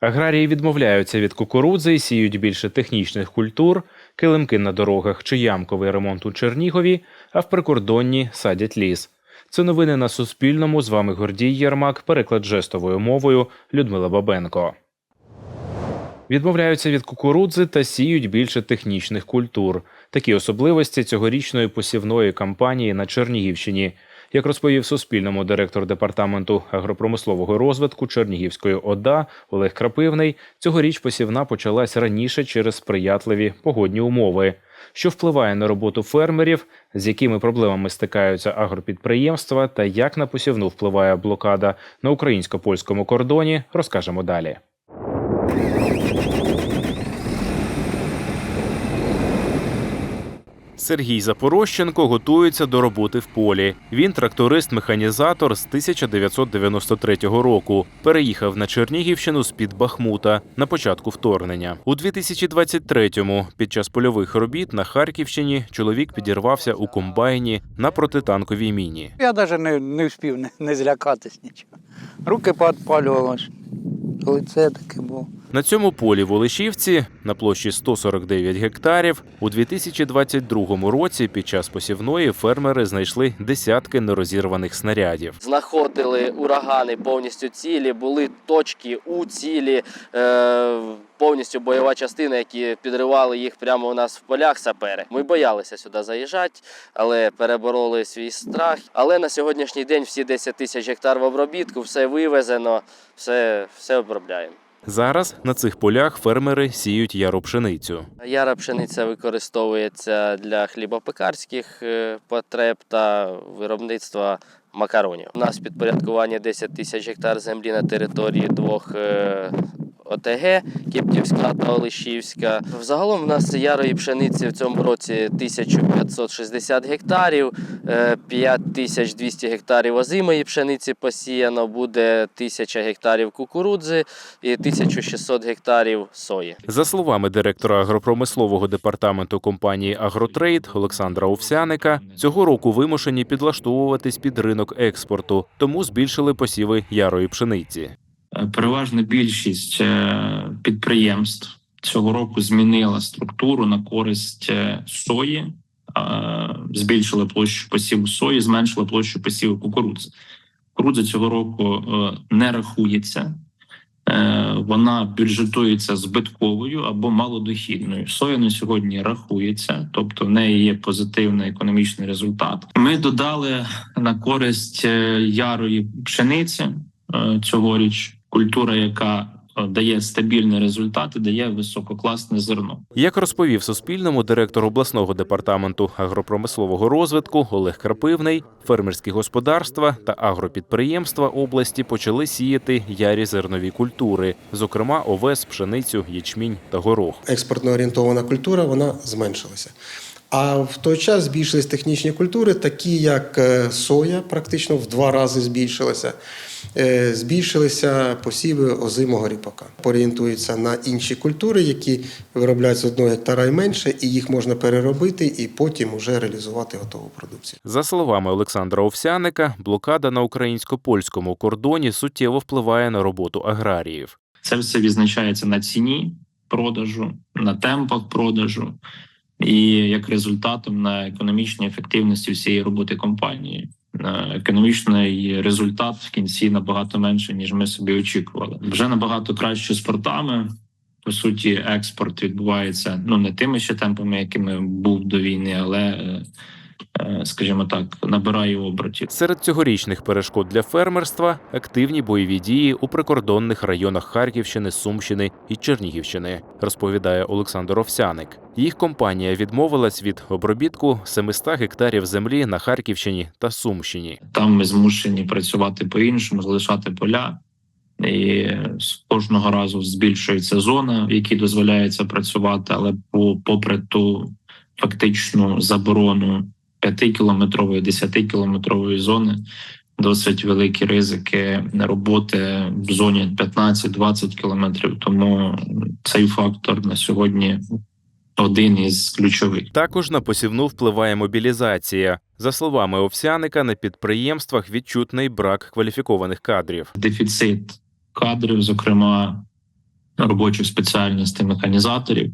Аграрії відмовляються від кукурудзи сіють більше технічних культур, килимки на дорогах чи ямковий ремонт у Чернігові, а в прикордонні садять ліс. Це новини на Суспільному. З вами Гордій Єрмак, переклад жестовою мовою Людмила Бабенко. Відмовляються від кукурудзи та сіють більше технічних культур. Такі особливості цьогорічної посівної кампанії на Чернігівщині. Як розповів Суспільному директор департаменту агропромислового розвитку Чернігівської ОДА Олег Крапивний, цьогоріч посівна почалась раніше через сприятливі погодні умови, що впливає на роботу фермерів, з якими проблемами стикаються агропідприємства, та як на посівну впливає блокада на українсько-польському кордоні, розкажемо далі. Сергій Запорощенко готується до роботи в полі. Він тракторист-механізатор з 1993 року. Переїхав на Чернігівщину з під Бахмута на початку вторгнення. У 2023-му під час польових робіт на Харківщині чоловік підірвався у комбайні на протитанковій міні. Я навіть не, не встиг не, не злякатись нічого. Руки поотпалювалось, лице таке було. На цьому полі в Олешівці на площі 149 гектарів у 2022 році під час посівної фермери знайшли десятки нерозірваних снарядів. знаходили урагани повністю цілі, були точки у цілі, е, повністю бойова частина, які підривали їх прямо у нас в полях сапери. Ми боялися сюди заїжджати, але перебороли свій страх. Але на сьогоднішній день всі 10 тисяч гектар в обробітку, все вивезено, все, все обробляємо. Зараз на цих полях фермери сіють яру пшеницю. Яра пшениця використовується для хлібопекарських е, потреб та виробництва макаронів. У нас підпорядкування 10 тисяч гектар землі на території двох е, ОТГ Кіптівська та Олешівська. Взагалом в нас ярої пшениці в цьому році 1560 гектарів, е, 5200 гектарів озимої пшениці посіяно, буде 1000 гектарів кукурудзи і 1600 гектарів сої. За словами директора агропромислового департаменту компанії Агротрейд Олександра Овсяника, цього року вимушені підлаштовуватись під ринок експорту, тому збільшили посіви ярої пшениці. Е, Переважна більшість е, підприємств цього року змінила структуру на користь е, сої, збільшила площу посіву сої, зменшила площу посіву кукурудзи. Кукурудза цього року не рахується, вона бюджетується збитковою або малодохідною. Соя на сьогодні рахується, тобто в неї є позитивний економічний результат. Ми додали на користь ярої пшениці цьогоріч культура, яка е, дає стабільні результати, дає висококласне зерно. Як розповів Суспільному директор обласного департаменту агропромислового розвитку Олег Крапивний, фермерські господарства та агропідприємства області почали сіяти ярі зернові культури, зокрема овес, пшеницю, ячмінь та горох. експортно орієнтована культура вона зменшилася. А в той час збільшились технічні культури, такі як е, соя, практично в два рази збільшилася. Е, Збільшилися посіви озимого ріпака. Орієнтуються на інші культури, які виробляють з одного гектара і менше, і їх можна переробити і потім вже реалізувати готову продукцію. За словами Олександра Овсяника, блокада на українсько-польському кордоні суттєво впливає на роботу аграріїв. Це все відзначається на ціні продажу, на темпах продажу і як результатом на економічній ефективності всієї роботи компанії. Економічний результат в кінці набагато менше, ніж ми собі очікували. Вже набагато краще з портами. По суті, експорт відбувається ну не тими ще темпами, якими був до війни, але е, скажімо так, набирає обертів. Серед цьогорічних перешкод для фермерства активні бойові дії у прикордонних районах Харківщини, Сумщини і Чернігівщини, розповідає Олександр Овсяник. Їх компанія відмовилась від обробітку 700 гектарів землі на Харківщині та Сумщині. Там ми змушені працювати по-іншому, залишати поля. І з кожного разу збільшується зона, в якій дозволяється працювати, але по попри ту фактичну заборону 5-кілометрової, 10-кілометрової зони, досить великі ризики роботи в зоні 15-20 кілометрів. Тому цей фактор на сьогодні один із ключових. Також на посівну впливає мобілізація. За словами Овсяника, на підприємствах відчутний брак кваліфікованих кадрів. дефіцит кадрів, зокрема робочих спеціальностей механізаторів,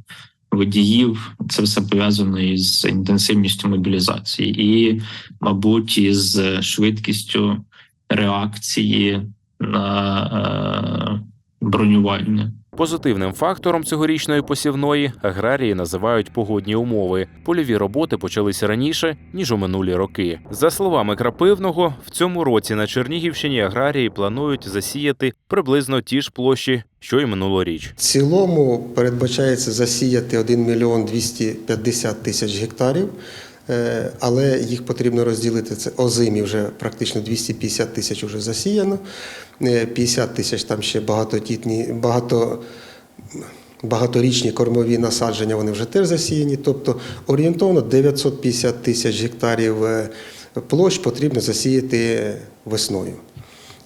водіїв. Це все пов'язано із інтенсивністю мобілізації і, мабуть, із швидкістю реакції на е, бронювання. Позитивним фактором цьогорічної посівної аграрії називають погодні умови. Польові роботи почалися раніше ніж у минулі роки. За словами Крапивного, в цьому році на Чернігівщині аграрії планують засіяти приблизно ті ж площі, що й минулоріч. В цілому передбачається засіяти 1 мільйон 250 тисяч гектарів, але їх потрібно розділити. Це озимі вже практично 250 тисяч вже засіяно, е, 50 тисяч там ще багатотітні, багато. Багаторічні кормові насадження вони вже теж засіяні, тобто орієнтовно 950 тисяч гектарів е, площ потрібно засіяти весною.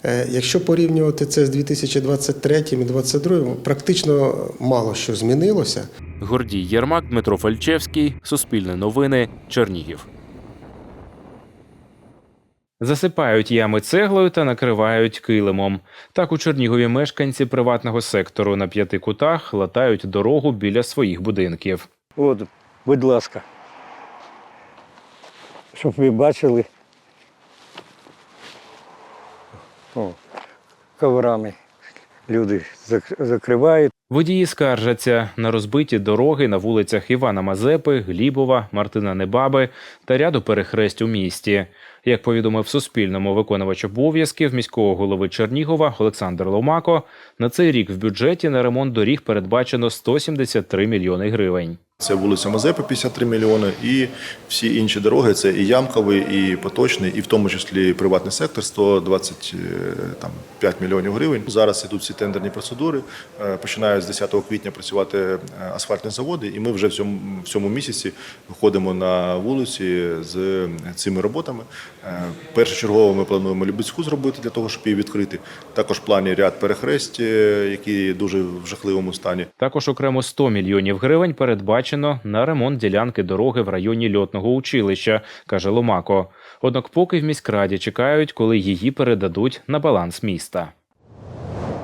Е, Якщо порівнювати це з 2023 і 2022, практично мало що змінилося. Гордій Єрмак, Дмитро Фальчевський, Суспільне новини, Чернігів. Засипають ями цеглою та накривають килимом. Так у Чернігові мешканці приватного сектору на п'яти кутах латають дорогу біля своїх будинків. От, будь ласка. Щоб ви бачили. О, коврами люди закривають. Водії скаржаться на розбиті дороги на вулицях Івана Мазепи, Глібова, Мартина Небаби та ряду перехресть у місті. Як повідомив Суспільному виконувач обов'язків міського голови Чернігова Олександр Ломако, на цей рік в бюджеті на ремонт доріг передбачено 173 мільйони гривень. Це вулиця Мазепи 53 мільйони, і всі інші дороги це і ямковий, і поточний, і в тому числі приватний сектор 125 мільйонів гривень. Зараз ідуть всі тендерні процедури. Е, Починають з 10 квітня працювати е, асфальтні заводи, і ми вже в цьому, в цьому місяці виходимо на вулиці з цими роботами. Е, Першочергово ми плануємо Любецьку зробити для того, щоб її відкрити. Також плані ряд перехресть, е, які дуже в жахливому стані. Також окремо 100 мільйонів гривень передбачено на ремонт ділянки дороги в районі льотного училища, каже Ломако. Однак поки в міськраді чекають, коли її передадуть на баланс міста.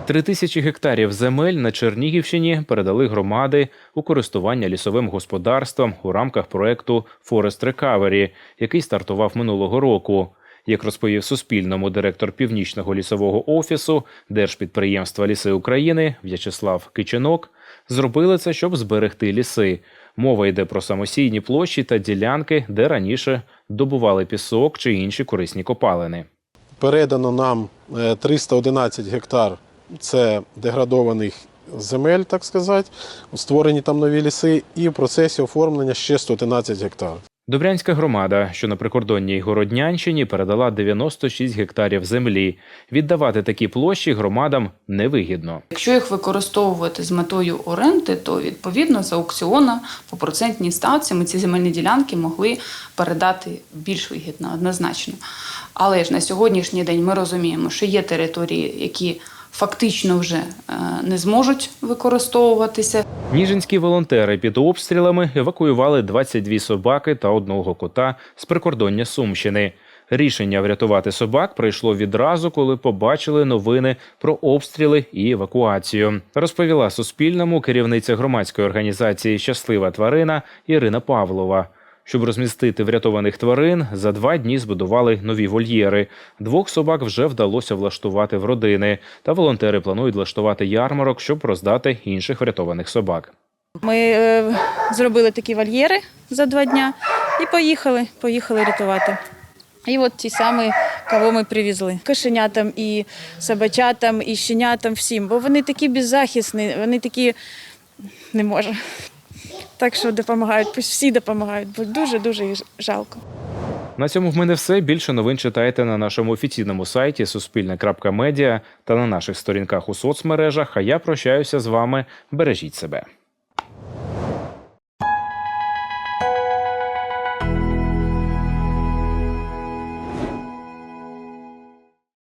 Три тисячі гектарів земель на Чернігівщині передали громади у користування лісовим господарством у рамках проекту Forest Recovery, який стартував минулого року. Як розповів Суспільному директор Північного лісового офісу Держпідприємства Ліси України В'ячеслав Кичинок, зробили це, щоб зберегти ліси. Мова йде про самосійні площі та ділянки, де раніше добували пісок чи інші корисні копалини. передано нам е, 311 гектар це деградованих земель, так сказати, створені там нові ліси, і в процесі оформлення ще 111 гектар. Добрянська громада, що на прикордонній Городнянщині, передала 96 гектарів землі. Віддавати такі площі громадам невигідно. Якщо їх використовувати з метою оренди, то відповідно за аукціона по процентній ставці ми ці земельні ділянки могли передати більш вигідно, однозначно. Але ж на сьогоднішній день ми розуміємо, що є території, які фактично вже е, не зможуть використовуватися. Ніжинські волонтери під обстрілами евакуювали 22 собаки та одного кота з прикордоння Сумщини. Рішення врятувати собак прийшло відразу, коли побачили новини про обстріли і евакуацію. Розповіла Суспільному керівниця громадської організації Щаслива тварина Ірина Павлова. Щоб розмістити врятованих тварин, за два дні збудували нові вольєри. Двох собак вже вдалося влаштувати в родини, та волонтери планують влаштувати ярмарок, щоб роздати інших врятованих собак. Ми е, зробили такі вольєри за два дня і поїхали, поїхали рятувати. І от ті самі, кого ми привезли. Кошенятам і собачатам, і щенятам всім, бо вони такі беззахисні, вони такі не можу. Так що допомагають, всі допомагають, бо дуже-дуже жалко. На цьому в мене все. Більше новин читайте на нашому офіційному сайті Суспільне.Медіа та на наших сторінках у соцмережах. А я прощаюся з вами. Бережіть себе.